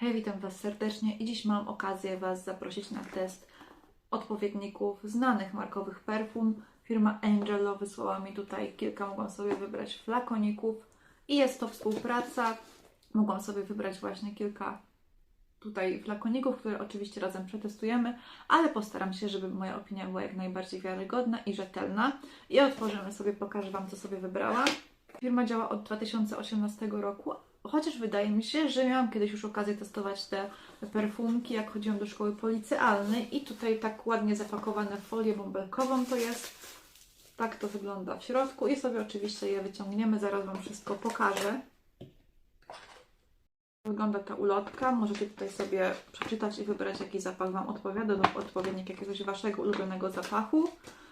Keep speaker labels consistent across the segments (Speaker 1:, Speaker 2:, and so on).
Speaker 1: Hej, witam Was serdecznie i dziś mam okazję Was zaprosić na test odpowiedników znanych markowych perfum. Firma Angelo wysłała mi tutaj kilka, mogłam sobie wybrać flakoników i jest to współpraca. Mogłam sobie wybrać właśnie kilka tutaj flakoników, które oczywiście razem przetestujemy, ale postaram się, żeby moja opinia była jak najbardziej wiarygodna i rzetelna. I otworzymy sobie, pokażę Wam, co sobie wybrałam. Firma działa od 2018 roku, chociaż wydaje mi się, że miałam kiedyś już okazję testować te perfumki, jak chodziłam do szkoły policealnej i tutaj tak ładnie zapakowane w folię bąbelkową to jest. Tak to wygląda w środku i sobie oczywiście je wyciągniemy, zaraz Wam wszystko pokażę. Wygląda ta ulotka. Możecie tutaj sobie przeczytać i wybrać, jaki zapach Wam odpowiada lub odpowiednik jakiegoś Waszego ulubionego zapachu.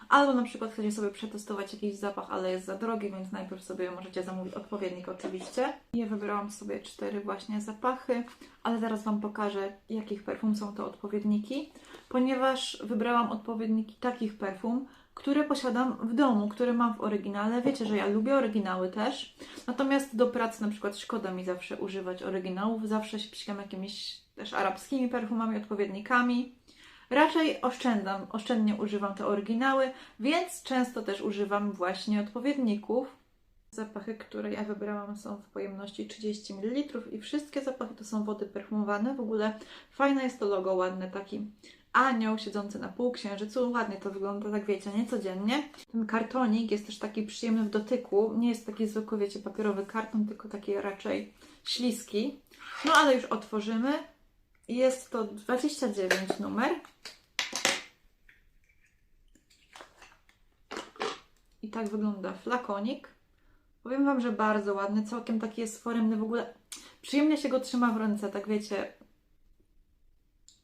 Speaker 1: Albo na przykład chcecie sobie przetestować jakiś zapach, ale jest za drogi, więc najpierw sobie możecie zamówić odpowiednik oczywiście. Ja wybrałam sobie cztery właśnie zapachy, ale zaraz Wam pokażę, jakich perfum są to odpowiedniki, ponieważ wybrałam odpowiedniki takich perfum, które posiadam w domu, które mam w oryginale. Wiecie, że ja lubię oryginały też, natomiast do pracy na przykład szkoda mi zawsze używać oryginałów, zawsze się psikam jakimiś też arabskimi perfumami, odpowiednikami. Raczej oszczędzam, oszczędnie używam te oryginały, więc często też używam właśnie odpowiedników. Zapachy, które ja wybrałam są w pojemności 30 ml i wszystkie zapachy to są wody perfumowane. W ogóle fajne jest to logo, ładne, taki anioł siedzący na półksiężycu. Ładnie to wygląda, tak wiecie, niecodziennie. Ten kartonik jest też taki przyjemny w dotyku. Nie jest taki zwykły, wiecie, papierowy karton, tylko taki raczej śliski. No ale już otworzymy. Jest to 29 numer. I tak wygląda flakonik. Powiem Wam, że bardzo ładny, całkiem taki jest foremny, w ogóle przyjemnie się go trzyma w ręce, tak wiecie,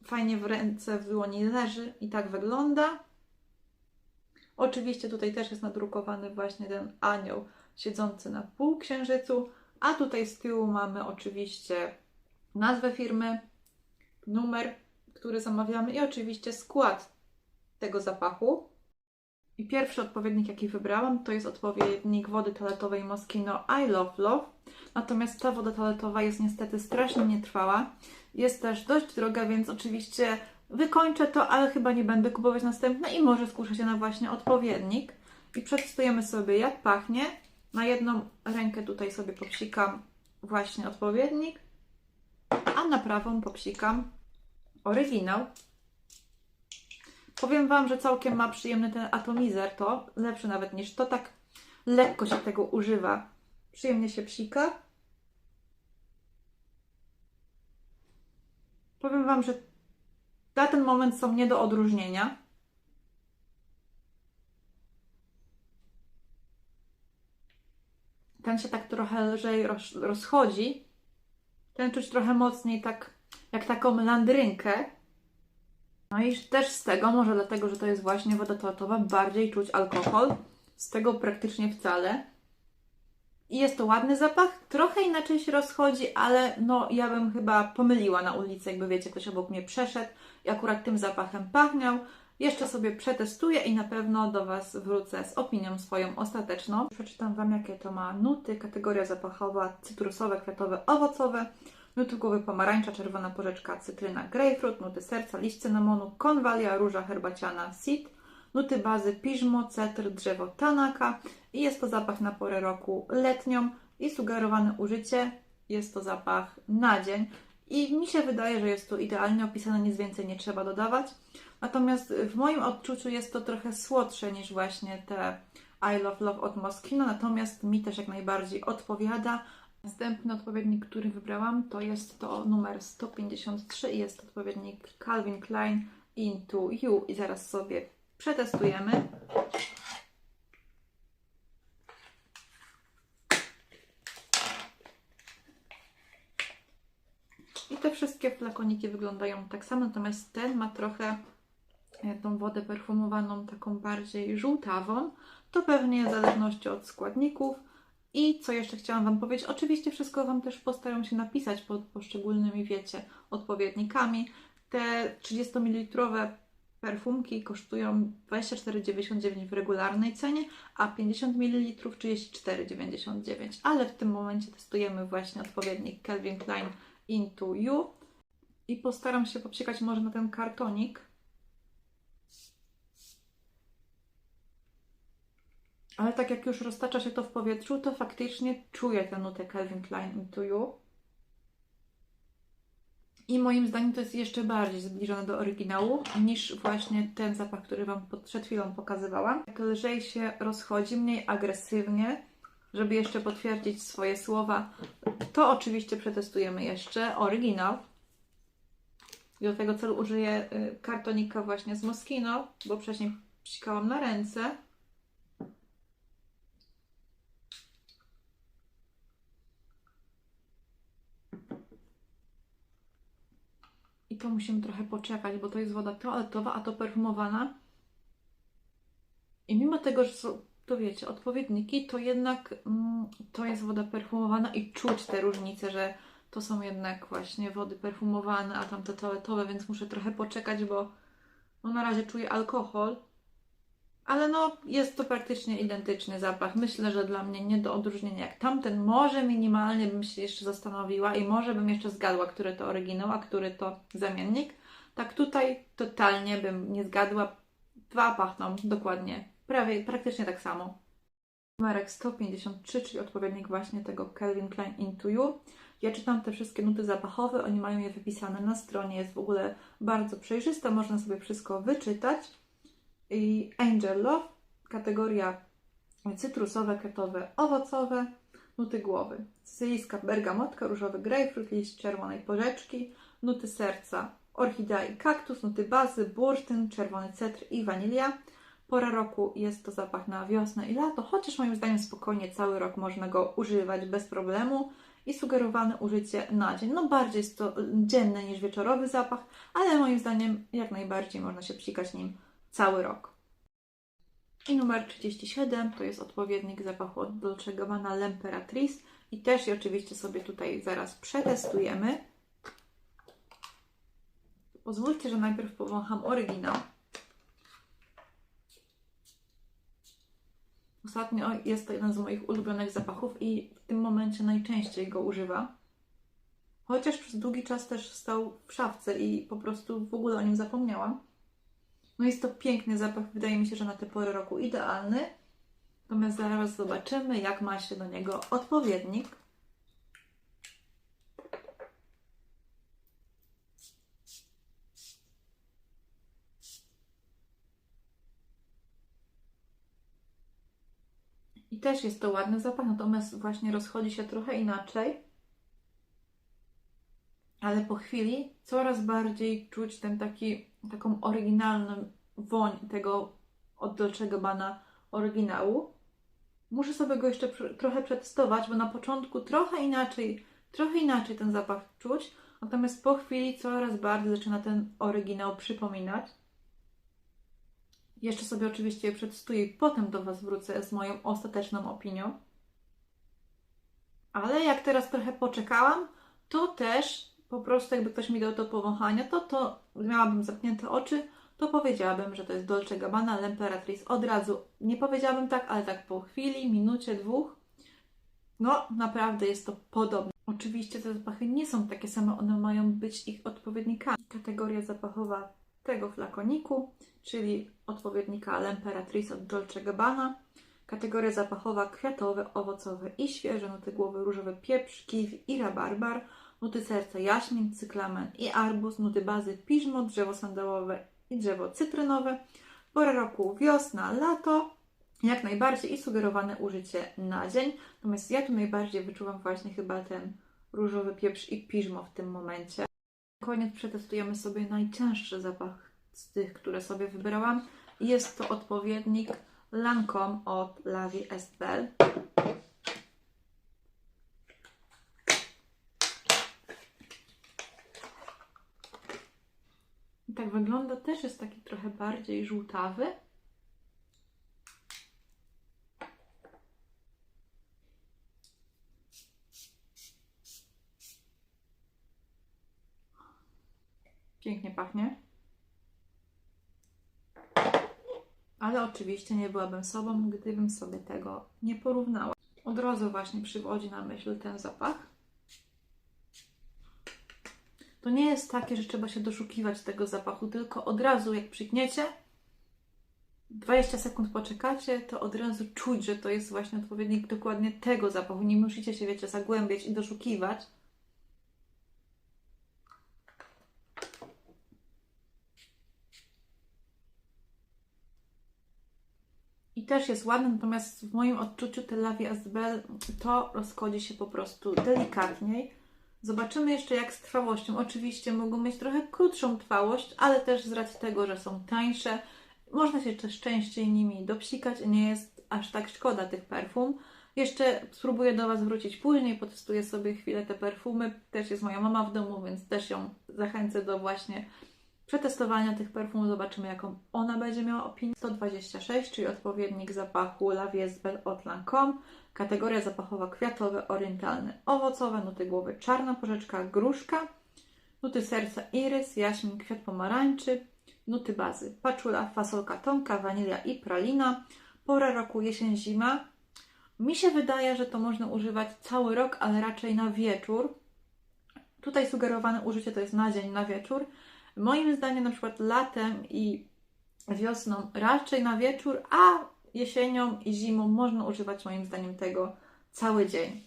Speaker 1: fajnie w ręce, w dłoni leży i tak wygląda. Oczywiście tutaj też jest nadrukowany właśnie ten anioł siedzący na półksiężycu, a tutaj z tyłu mamy oczywiście nazwę firmy, numer, który zamawiamy i oczywiście skład tego zapachu. I pierwszy odpowiednik, jaki wybrałam, to jest odpowiednik wody toaletowej Moschino I Love Love. Natomiast ta woda toaletowa jest niestety strasznie nietrwała. Jest też dość droga, więc oczywiście wykończę to, ale chyba nie będę kupować następne i może skuszę się na właśnie odpowiednik. I przetestujemy sobie, jak pachnie. Na jedną rękę tutaj sobie popsikam właśnie odpowiednik, na prawą popsikam oryginał. Powiem Wam, że całkiem ma przyjemny ten atomizer to, lepszy nawet niż to, tak lekko się tego używa. Przyjemnie się psika. Powiem Wam, że na ten moment są nie do odróżnienia. Ten się tak trochę lżej roz, rozchodzi. Ten czuć trochę mocniej, tak jak taką landrynkę. No i też z tego, może dlatego, że to jest właśnie woda toaletowa, bardziej czuć alkohol. Z tego praktycznie wcale. I jest to ładny zapach, trochę inaczej się rozchodzi, ale no ja bym chyba pomyliła na ulicy, jakby wiecie, ktoś obok mnie przeszedł i akurat tym zapachem pachniał. Jeszcze sobie przetestuję i na pewno do Was wrócę z opinią swoją ostateczną. Przeczytam Wam, jakie to ma nuty. Kategoria zapachowa cytrusowe, kwiatowe, owocowe. Nuty głowy pomarańcza, czerwona porzeczka, cytryna, grejpfrut, nuty serca, liść cynamonu, konwalia, róża herbaciana, sit, nuty bazy, piżmo, cetr, drzewo tanaka i jest to zapach na porę roku letnią i sugerowane użycie jest to zapach na dzień i mi się wydaje, że jest tu idealnie opisane, nic więcej nie trzeba dodawać. Natomiast w moim odczuciu jest to trochę słodsze niż właśnie te I Love Love od Moschino, natomiast mi też jak najbardziej odpowiada. Następny odpowiednik, który wybrałam, to jest to numer 153 i jest to odpowiednik Calvin Klein Into You i zaraz sobie przetestujemy. I te wszystkie flakoniki wyglądają tak samo, natomiast ten ma trochę e, tą wodę perfumowaną taką bardziej żółtawą. To pewnie w zależności od składników. I co jeszcze chciałam Wam powiedzieć? Oczywiście wszystko Wam też postaram się napisać pod poszczególnymi, wiecie, odpowiednikami. Te 30 ml perfumki kosztują 24,99 w regularnej cenie, a 50 ml 34,99. Ale w tym momencie testujemy właśnie odpowiednik Calvin Klein Into You. I postaram się popsikać może na ten kartonik. Ale tak jak już roztacza się to w powietrzu, to faktycznie czuję tę nutę Calvin Klein Into You. I moim zdaniem to jest jeszcze bardziej zbliżone do oryginału niż właśnie ten zapach, który Wam przed chwilą pokazywałam. Tak lżej się rozchodzi, mniej agresywnie, żeby jeszcze potwierdzić swoje słowa. To oczywiście przetestujemy jeszcze oryginał. I do tego celu użyję y, kartonika właśnie z Moschino, bo wcześniej psikałam na ręce. I to musimy trochę poczekać, bo to jest woda toaletowa, a to perfumowana. I mimo tego, że to wiecie, odpowiedniki, to jednak mm, to jest woda perfumowana i czuć te różnice, że to są jednak właśnie wody perfumowane, a tamte toaletowe, więc muszę trochę poczekać, bo no na razie czuję alkohol. Ale no, jest to praktycznie identyczny zapach. Myślę, że dla mnie nie do odróżnienia jak tamten. Może minimalnie bym się jeszcze zastanowiła i może bym jeszcze zgadła, który to oryginał, a który to zamiennik. Tak tutaj totalnie bym nie zgadła. Dwa pachną dokładnie, prawie, praktycznie tak samo. Numerek 153, czyli odpowiednik właśnie tego Calvin Klein Into You. Ja czytam te wszystkie nuty zapachowe, oni mają je wypisane na stronie, jest w ogóle bardzo przejrzyste, można sobie wszystko wyczytać. I Angel Love, kategoria cytrusowe, kwiatowe, owocowe, nuty głowy. Sycylijska bergamotka, różowy grejpfrut, liść czerwonej porzeczki, nuty serca, orchidea i kaktus, nuty bazy, bursztyn, czerwony cetr i wanilia. Pora roku jest to zapach na wiosnę i lato, chociaż moim zdaniem spokojnie cały rok można go używać bez problemu i sugerowane użycie na dzień. No bardziej jest to dzienny niż wieczorowy zapach, ale moim zdaniem jak najbardziej można się psikać nim cały rok. I numer 37 to jest odpowiednik zapachu od Dolce Gabbana L'Emperatrice i też je oczywiście sobie tutaj zaraz przetestujemy. Pozwólcie, że najpierw powącham oryginał. Ostatnio jest to jeden z moich ulubionych zapachów i w tym momencie najczęściej go używam. Chociaż przez długi czas też stał w szafce i po prostu w ogóle o nim zapomniałam. No jest to piękny zapach, wydaje mi się, że na te pory roku idealny. Natomiast zaraz zobaczymy, jak ma się do niego odpowiednik. I też jest to ładny zapach, natomiast właśnie rozchodzi się trochę inaczej. Ale po chwili coraz bardziej czuć ten taki, taką oryginalną woń tego od Dolce Gabbana oryginału. Muszę sobie go jeszcze trochę przetestować, bo na początku trochę inaczej, trochę inaczej ten zapach czuć, natomiast po chwili coraz bardziej zaczyna ten oryginał przypominać. Jeszcze sobie oczywiście je przetestuję i potem do Was wrócę z moją ostateczną opinią. Ale jak teraz trochę poczekałam, to też po prostu jakby ktoś mi dał do powąchania, to to miałabym zamknięte oczy, to powiedziałabym, że to jest Dolce Gabbana L'Emperatrice od razu. Nie powiedziałabym tak, ale tak po chwili, minucie, dwóch. No, naprawdę jest to podobne. Oczywiście te zapachy nie są takie same, one mają być ich odpowiednikami. Kategoria zapachowa tego flakoniku, czyli odpowiednika L'Emperatrice od Dolce Gabbana. Kategoria zapachowa kwiatowe, owocowe i świeże, nuty głowy różowy pieprz, kiwi i rabarbar, nuty serca jaśmin, cyklamen i arbuz, nuty bazy piżmo, drzewo sandałowe i drzewo cytrynowe. Pora roku wiosna, lato, jak najbardziej i sugerowane użycie na dzień. Natomiast ja tu najbardziej wyczuwam właśnie chyba ten różowy pieprz i piżmo w tym momencie. Koniec przetestujemy sobie najcięższy zapach z tych, które sobie wybrałam. Jest to odpowiednik Lancome od La Vie Est Belle. I tak wygląda, też jest taki trochę bardziej żółtawy. Pachnie. Ale oczywiście nie byłabym sobą, gdybym sobie tego nie porównała. Od razu właśnie przywodzi na myśl ten zapach. to nie jest takie, że trzeba się doszukiwać tego zapachu, tylko od razu jak przykniecie, 20 sekund poczekacie, to od razu czuć, że to jest właśnie odpowiednik dokładnie tego zapachu. Nie musicie się, wiecie, zagłębiać i doszukiwać. I też jest ładny, natomiast w moim odczuciu te Lavi Asbel to rozchodzi się po prostu delikatniej. Zobaczymy jeszcze jak z trwałością. Oczywiście mogą mieć trochę krótszą trwałość, ale też z racji tego, że są tańsze, można się też częściej nimi dopsikać nie jest aż tak szkoda tych perfum. Jeszcze spróbuję do Was wrócić później, potestuję sobie chwilę te perfumy. Też jest moja mama w domu, więc też ją zachęcę do właśnie przetestowania tych perfum. Zobaczymy, jaką ona będzie miała opinię. 126, czyli odpowiednik zapachu La Vie Belle od Lancôme. Kategoria zapachowa kwiatowe, orientalne, owocowe, nuty głowy czarna porzeczka, gruszka, nuty serca irys, jaśmin, kwiat pomarańczy, nuty bazy paczula, fasolka tonka, wanilia i pralina. Pora roku jesień, zima. Mi się wydaje, że to można używać cały rok, ale raczej na wieczór. Tutaj sugerowane użycie to jest na dzień, na wieczór. Moim zdaniem na przykład latem i wiosną raczej na wieczór, a jesienią i zimą można używać moim zdaniem tego cały dzień.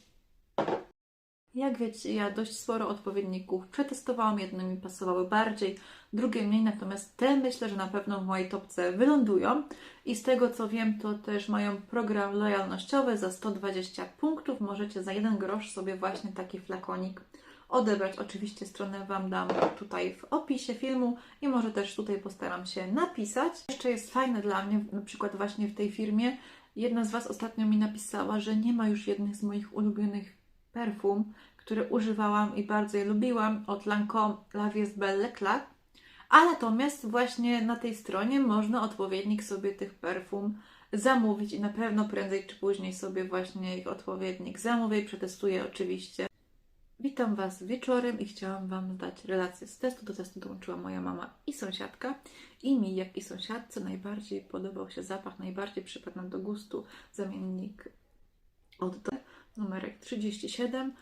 Speaker 1: Jak wiecie, ja dość sporo odpowiedników przetestowałam, jedne mi pasowały bardziej, drugie mniej, natomiast te myślę, że na pewno w mojej topce wylądują. I z tego co wiem, to też mają program lojalnościowy za 120 punktów, możecie za jeden grosz sobie właśnie taki flakonik odebrać. Oczywiście stronę Wam dam tutaj w opisie filmu i może też tutaj postaram się napisać. Jeszcze jest fajne dla mnie, na przykład właśnie w tej firmie, jedna z Was ostatnio mi napisała, że nie ma już jednych z moich ulubionych perfum, które używałam i bardzo je lubiłam od Lancôme La Vie Belle Leclerc, a natomiast właśnie na tej stronie można odpowiednik sobie tych perfum zamówić i na pewno prędzej czy później sobie właśnie ich odpowiednik zamówię i przetestuję oczywiście. Witam Was wieczorem i chciałam Wam dać relację z testu. Do testu dołączyła moja mama i sąsiadka. I mi, jak i sąsiadce, najbardziej podobał się zapach, najbardziej przypadł nam do gustu zamiennik od numerek 37.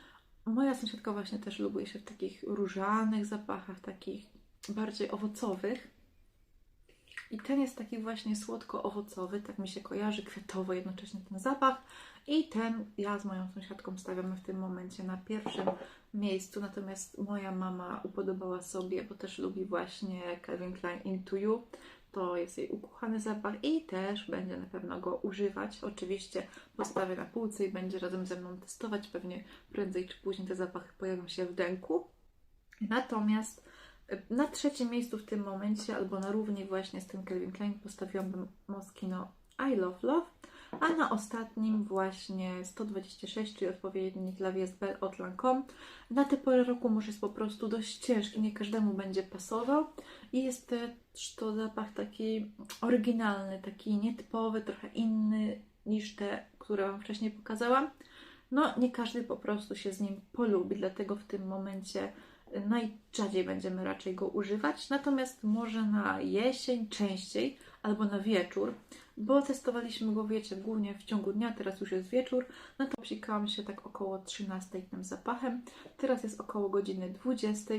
Speaker 1: Moja sąsiadka właśnie też lubuje się w takich różanych zapachach, takich bardziej owocowych. I ten jest taki właśnie słodko-owocowy, tak mi się kojarzy, kwiatowo jednocześnie ten zapach. I ten ja z moją sąsiadką stawiamy w tym momencie na pierwszym miejscu. Natomiast moja mama upodobała sobie, bo też lubi właśnie Calvin Klein Into You. To jest jej ukochany zapach i też będzie na pewno go używać. Oczywiście postawię na półce i będzie razem ze mną testować. Pewnie prędzej czy później te zapachy pojawią się w denku. Natomiast na trzecim miejscu w tym momencie, albo na równi właśnie z tym Calvin Klein, postawiłabym Moschino I Love Love, a na ostatnim właśnie 126, czyli odpowiednik dla Belle od Lancôme. Na tę porę roku może jest po prostu dość ciężki, nie każdemu będzie pasował i jest też to zapach taki oryginalny, taki nietypowy, trochę inny niż te, które Wam wcześniej pokazałam. No, nie każdy po prostu się z nim polubi, dlatego w tym momencie najrzadziej będziemy raczej go używać, natomiast może na jesień częściej albo na wieczór, bo testowaliśmy go, wiecie, głównie w ciągu dnia, teraz już jest wieczór, no to psikałam się tak około 13 tym zapachem, teraz jest około godziny 20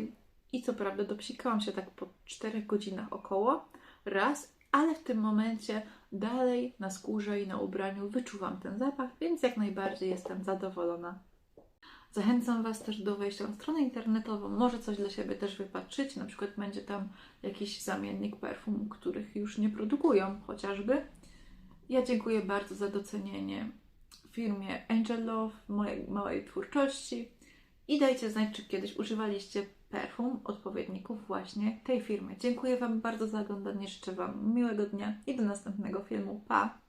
Speaker 1: i co prawda dopsikałam się tak po 4 godzinach około, raz, ale w tym momencie dalej na skórze i na ubraniu wyczuwam ten zapach, więc jak najbardziej jestem zadowolona Zachęcam Was też do wejścia na stronę internetową. Może coś dla siebie też wypatrzyć. Na przykład będzie tam jakiś zamiennik perfum, których już nie produkują, chociażby. Ja dziękuję bardzo za docenienie firmie Angel Love, mojej małej twórczości. I dajcie znać, czy kiedyś używaliście perfum odpowiedników właśnie tej firmy. Dziękuję Wam bardzo za oglądanie. Życzę Wam miłego dnia i do następnego filmu. Pa!